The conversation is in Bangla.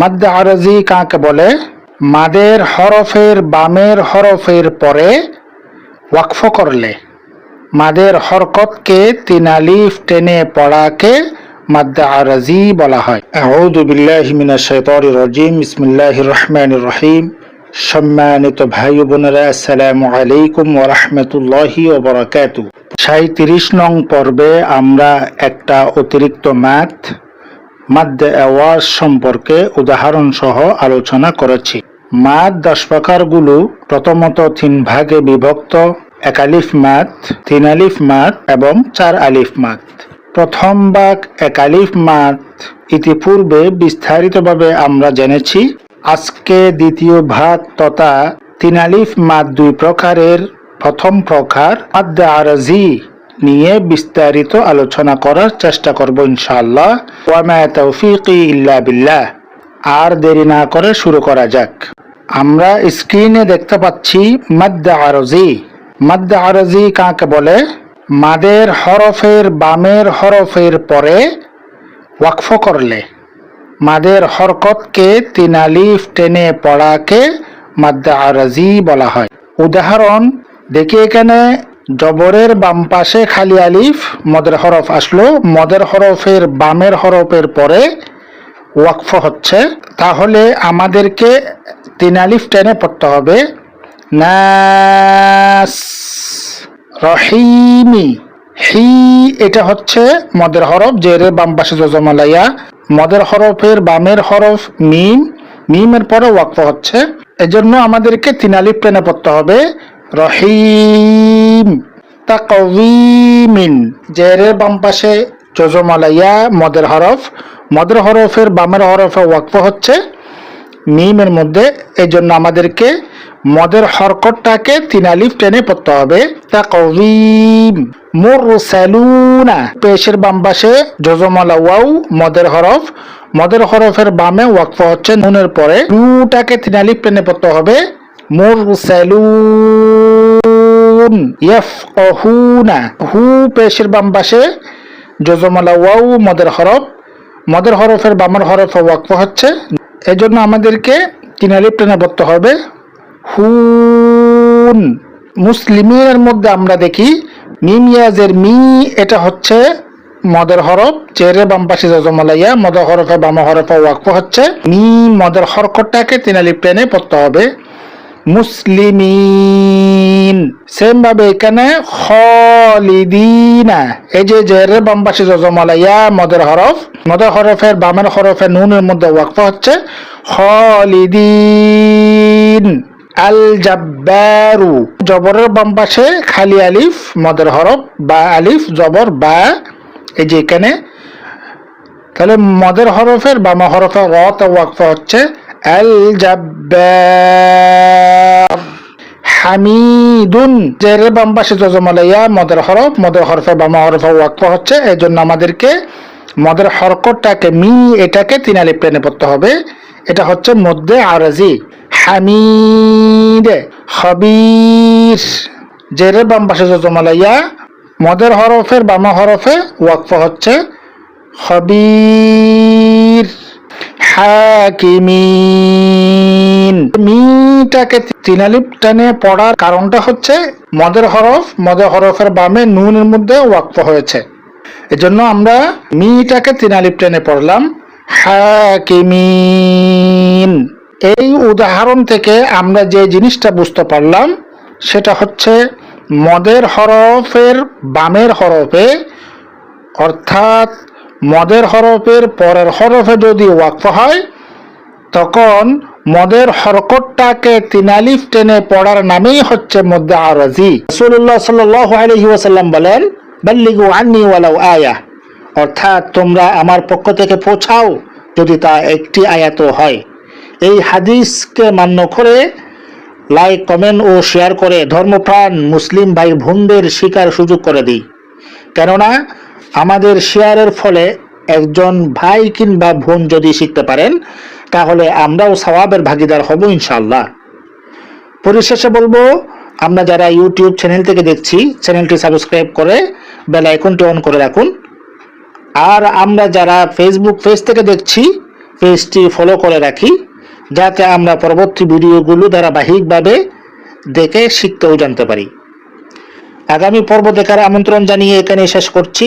মাদ্দ আরজি কাকে বলে? মাদের হরফের বামের হরফের পরে ওয়াকফ করলে। মাদের হরকতকে তিন আলিফ টেনে পড়াকে মাদ্দ আরজি বলা হয়। আউযু বিল্লাহি মিনাশ শাইতানির রাজিম বিসমিল্লাহির রহমানির রহিম। সম্মানিত ভাই বোনেরা আসসালামু আলাইকুম ওয়া রাহমাতুল্লাহি ওয়া বারাকাতুহু। সাঁইত্রিশ নং পর্বে আমরা একটা অতিরিক্ত ম্যাথ মাদ্দে আওয়াজ সম্পর্কে উদাহরণ সহ আলোচনা করেছি। মাদ দশ প্রকারগুলো, প্রথমত তিন ভাগে বিভক্ত, এক আলিফ মাত তিন আলিফ মাত এবং চার আলিফ মাত প্রথম ভাগ এক আলিফ মাত ইতিপূর্বে বিস্তারিতভাবে আমরা জেনেছি, আজকে দ্বিতীয় ভাগ তথা তিন আলিফ মাত দুই প্রকারের। প্রথম প্রকার মাদ্দে আরজি নিয়ে বিস্তারিত আলোচনা করার চেষ্টা করব ইনশাআল্লাহ। বিল্লাহ। আর দেরি না করে শুরু করা যাক। আমরা স্ক্রিনে দেখতে পাচ্ছি মাদ্দে আরজি। মাদ্দে আরজি কাকে বলে? মাদের হরফের বামের হরফের পরে ওয়াকফ করলে। মাদের হরকতকে তিন আলিফ টেনে পড়াকে মাদ্দে আরজি বলা হয়। উদাহরণ, দেখি এখানে জবরের বাম পাশে খালি আলিফ, মদের হরফ আসলো। মদের হরফের বামের হরফের পরে ওয়াকফ হচ্ছে। তাহলে আমাদেরকে তিন আলিফ টেনে পড়তে হবে। রহিমি। হি, এটা হচ্ছে মদের হরফ জেরের বাম পাশে জজমালাইয়া। মদের হরফের বামের হরফ মিম। মিমের পরে ওয়াকফ হচ্ছে। এজন্য আমাদেরকে তিন আলিফ টেনে পড়তে হবে। রহিম। তাকবিমিন জেরের বাম পাশে জজমালাইয়া মদের হরফ। মদের হরফের বামের হরফে ওয়াকফ হচ্ছে। মিমের মধ্যে এই জন্য আমাদেরকে মদের হরকটটাকে তিন আলিফ টেনে পড়তে হবে। তাকবিম মুরসালুনা। পেশের বাম পাশে জজমালা ওয়াও মদের হরফ। মদের হরফের বামে ওয়াকফ হচ্ছে নুনের পরে। রুটাকে তিন আলিফ টেনে পড়তে হবে। মুরসালুন, ইয়াফকাহুনা। হু পেশের বাম পাশে জজমালা ওয়াও মদের হরফ। মদের হরফের বামের হরফে ওয়াকফ হচ্ছে। এজন্য আমাদেরকে তিন আলিফ পড়তে হবে। হুন। মুসলিমের মধ্যে আমরা দেখি, মিম ইয়াজের মি, এটা হচ্ছে মদের হরফ। চেরে বাম পাশে জজমালাইয়া মদের হরফে বাম হরফে ওয়াকফ হচ্ছে। মি, মদের হরকতটাকে তিন আলিফ টেনে পড়তে হবে। মুসলিমিন। সেম ভাবে এখানে খলিদিনা। এই যে জেরের বাম পাশে জজমালাইয়া মদের হরফ। মদের হরফের, বামের হরফে নুনের মধ্যে ওয়াকফ হচ্ছে খলিদিন। আল জাব্বারু জবরের বাম পাশে খালি আলিফ, মদের হরফ, বা আলিফ, জবর, বা। এই যে এখানে। তাহলে মদের হরফের, বামা হরফে রত ওয়াকফ হচ্ছে আল জাব্বার হামিদুন। জেরের বাম পাশে জজমালাইয়া মদের হরফ, মদের হরফে বামা হরফে ওয়াকফ হচ্ছে এই জন্য আমাদেরকে মদের হরকতটাকে, মি এটাকে তিন আলিফ টেনে পড়তে হবে। এটা হচ্ছে মধ্যে আরজি। হামিদ, খবির। জেরের বাম পাশে জজমালাইয়া মদের হরফের বামা হরফে ওয়াকফ হচ্ছে, খবির। হাকিমিন। মিটাকে তিনালিপ টেনে পড়ার কারণটা হচ্ছে মদের হরফ, মদের হরফের বামে নুনের মধ্যে ওয়াকফ হয়েছে। এজন্য আমরা মিটাকে তিনালিপ টেনে পড়লাম। হাকিমিন। এই উদাহরণ থেকে আমরা যে জিনিসটা বুঝতে পারলাম, সেটা হচ্ছে মদের হরফের বামের হরফে, অর্থাৎ মদের হরফের পরের হরফে যদি ওয়াকফ হয়, তখন মদের হরকতটাকে তিনালিফ টেনে পড়ার নামেই হচ্ছে মধ্যে আরজি রসুল্লাহ ওয়াসাল্লাম বলেন, বাল্লিগু আন্নি ওয়ালাউ আয়া। অর্থাৎ তোমরা আমার পক্ষ থেকে পৌঁছাও যদি তা একটি আয়াত হয়। এই হাদিসকে মান্য করে লাইক, কমেন্ট ও শেয়ার করে ধর্মপ্রাণ মুসলিম ভাই বোনদের শিকার সুযোগ করে দিই। কেননা, আমাদের শেয়ারের ফলে একজন ভাই কিংবা বোন যদি শিখতে পারেন, তাহলে আমরাও সওয়াবের ভাগিদার হব ইনশাল্লাহ পরিশেষে বলব, আমরা যারা ইউটিউব চ্যানেল থেকে দেখছি, চ্যানেলটি সাবস্ক্রাইব করে বেল আইকনটি অন করে রাখুন। আর আমরা যারা ফেসবুক পেজ থেকে দেখছি পেজটি ফলো করে রাখি, যাতে আমরা পরবর্তী ভিডিওগুলো ধারাবাহিকভাবে দেখে শিখতেও জানতে পারি। আগামী পর্ব দেখার আমন্ত্রণ জানিয়ে এখানে শেষ করছি।